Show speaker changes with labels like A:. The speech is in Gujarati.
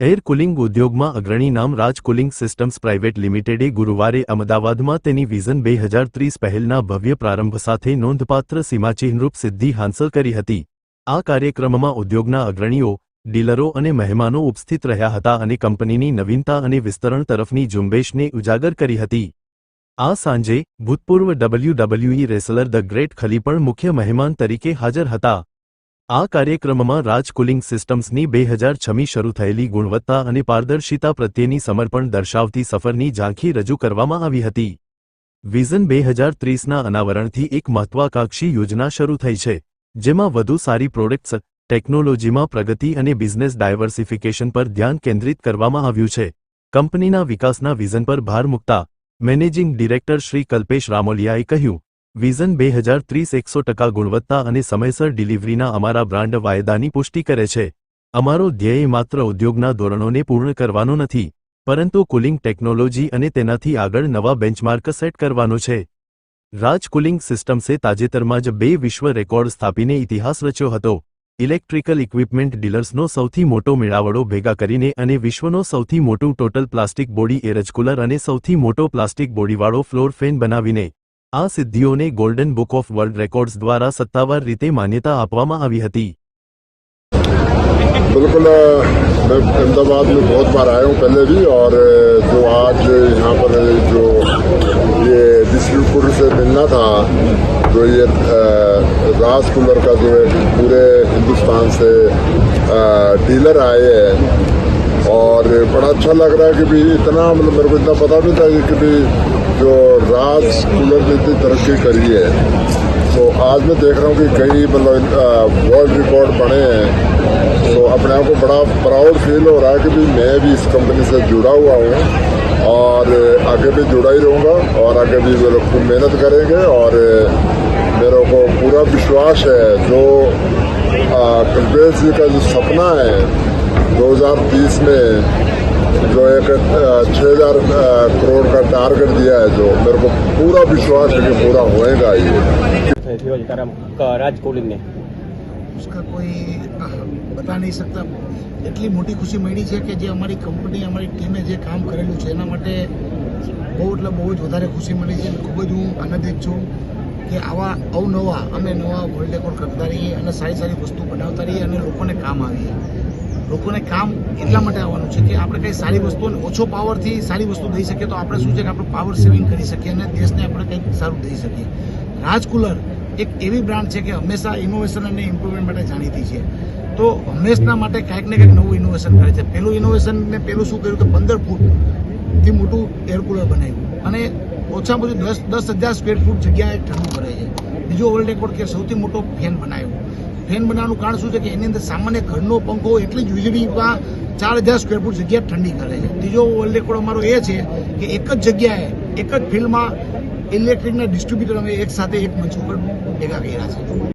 A: એર કુલિંગ ઉદ્યોગમાં અગ્રણી નામ રાજ કુલિંગ સિસ્ટમ્સ પ્રાઇવેટ લિમિટેડે ગુરુવારે અમદાવાદમાં તેની વિઝન બે હજાર ત્રીસ પહેલના ભવ્ય પ્રારંભ સાથે નોંધપાત્ર સીમાચિહ્નરૂપ સિદ્ધિ હાંસલ કરી હતી. આ કાર્યક્રમમાં ઉદ્યોગના અગ્રણીઓ, ડીલરો અને મહેમાનો ઉપસ્થિત રહ્યા હતા અને કંપનીની નવીનતા અને વિસ્તરણ તરફની ઝુંબેશને ઉજાગર કરી હતી. આ સાંજે ભૂતપૂર્વ WWE wrestler the great Khali પણ મુખ્ય મહેમાન તરીકે હાજર હતા. આ કાર્યક્રમમાં રાજ કુલિંગ સિસ્ટમ્સની બે હજાર છમી શરૂ થયેલી ગુણવત્તા અને પારદર્શિતા પ્રત્યેની સમર્પણ દર્શાવતી સફરની ઝાંખી રજૂ કરવામાં આવી હતી. વિઝન બે હજાર ત્રીસના અનાવરણથી એક મહત્વાકાંક્ષી યોજના શરૂ થઈ છે, જેમાં વધુ સારી પ્રોડક્ટ્સ, ટેકનોલોજીમાં પ્રગતિ અને બિઝનેસ ડાયવર્સિફિકેશન પર ધ્યાન કેન્દ્રિત કરવામાં આવ્યું છે. કંપનીના વિકાસના વિઝન પર ભાર મૂકતા મેનેજિંગ ડિરેક્ટર શ્રી કલ્પેશ રામોલિયાએ કહ્યું વિઝન બે હજાર ત્રીસ એકસો ટકા ગુણવત્તા અને સમયસર ડિલિવરીના અમારા બ્રાન્ડ વાયદાની પુષ્ટિ કરે છે. અમારો ધ્યેય માત્ર ઉદ્યોગના ધોરણોને પૂર્ણ કરવાનો નથી, પરંતુ કુલિંગ ટેકનોલોજી અને તેનાથી આગળ નવા બેન્ચમાર્ક સેટ કરવાનો છે. રાજ કુલિંગ સિસ્ટમ્સે તાજેતરમાં જ બે વિશ્વ રેકોર્ડ સ્થાપીને ઇતિહાસ રચ્યો હતો. ઇલેક્ટ્રિકલ ઇક્વિપમેન્ટ ડીલર્સનો સૌથી મોટો મેળાવડો ભેગા કરીને અને વિશ્વનો સૌથી મોટું ટોટલ પ્લાસ્ટિક બોડી એરજ કુલર અને સૌથી મોટો પ્લાસ્ટિક બોડીવાળો ફ્લોર ફેન બનાવીને આ સિદ્ધિઓને golden book of world records દ્વારા સત્તાવાર રીતે માન્યતા આપવામાં આવી હતી
B: बिल्कुल अ, मैं अहमदाबाद में बहुत बार आया हूँ पहले भी और अ, जो आज यहाँ पर जो ये डिस्ट्रीब्यूटर से मिलना था जो ये अ, राज कूलर का जो है पूरे हिंदुस्तान से अ, डीलर आए हैं और बड़ा अच्छा लग रहा है कि भी इतना मतलब मेरे को इतना पता नहीं था कि भी जो राज कूलर ने इतनी तरक्की करी है तो आज मैं देख रहा हूँ कि कई मतलब वर्ल्ड रिकॉर्ड बने हैं तो अपने आप को बड़ा प्राउड फील हो रहा है कि भी मैं भी इस कंपनी से जुड़ा हुआ हूँ और आगे भी जुड़ा ही रहूँगा और आगे भी वो लोग खूब मेहनत करेंगे और मेरे को पूरा विश्वास है जो आ, कल्पेश जी का जो सपना है 2030 में जो एक छः हजार करोड़ का टारगेट दिया है जो मेरे को पूरा विश्वास है कि पूरा होएगा ये
C: થયો છે તારા ક- રાજ કોલિંગને
D: उसका कोई अ, બતા નહીં શકતા એટલી મોટી ખુશી મળી છે કે જે અમારી કંપની અમારી ટીમે જે કામ કરેલું છે એના માટે બહુ એટલે બહુ જ વધારે ખુશી મળી છે અને ખૂબ જ હું આનંદિત છું કે આવા અવનવા અમે નવા વર્લ્ડ રેકોર્ડ કરતા રહીએ અને સારી સારી વસ્તુ બનાવતા રહીએ અને લોકોને કામ આવીએ લોકોને કામ એટલા માટે આવવાનું છે કે આપણે કંઈ સારી વસ્તુ અને ઓછો પાવરથી સારી વસ્તુ દઈ શકીએ તો આપણે શું છે કે આપણે પાવર સેવિંગ કરી શકીએ અને દેશને આપણે કંઈક સારું દઈ શકીએ. રાજકુલર એક એવી બ્રાન્ડ છે કે હંમેશા ઇનોવેશન અને ઇમ્પ્રુવમેન્ટ માટે જાણીતી છે. તો હંમેશના માટે કાંઈક ને કંઈક નવું ઇનોવેશન કરે છે. પહેલું ઇનોવેશન ને પહેલું શું કર્યું કે પંદર ફૂટથી મોટું એર કુલર બનાવ્યું. અને ઓછામાં ઓછું દસ દસ હજાર સ્ક્વેર ફૂટ જગ્યાએ ઠંડુ કરે છે બીજો વર્લ્ડ રેકોર્ડ કે સૌથી મોટો ફેન બનાવ્યો. ફેન બનાવવાનું કારણ શું છે કે એની અંદર સામાન્ય ઘરનો પંખો એટલી જ વીજળીમાં ચાર હજાર સ્ક્વેર ફૂટ જગ્યા ઠંડી કરે છે. ત્રીજો રેકોર્ડ અમારો એ છે કે એક જ જગ્યાએ એક જ ફિલ્ડમાં ઇલેક્ટ્રિકના ડિસ્ટ્રીબ્યુટર અમે એક સાથે એક મંચ ઉપર ભેગા કર્યા છે.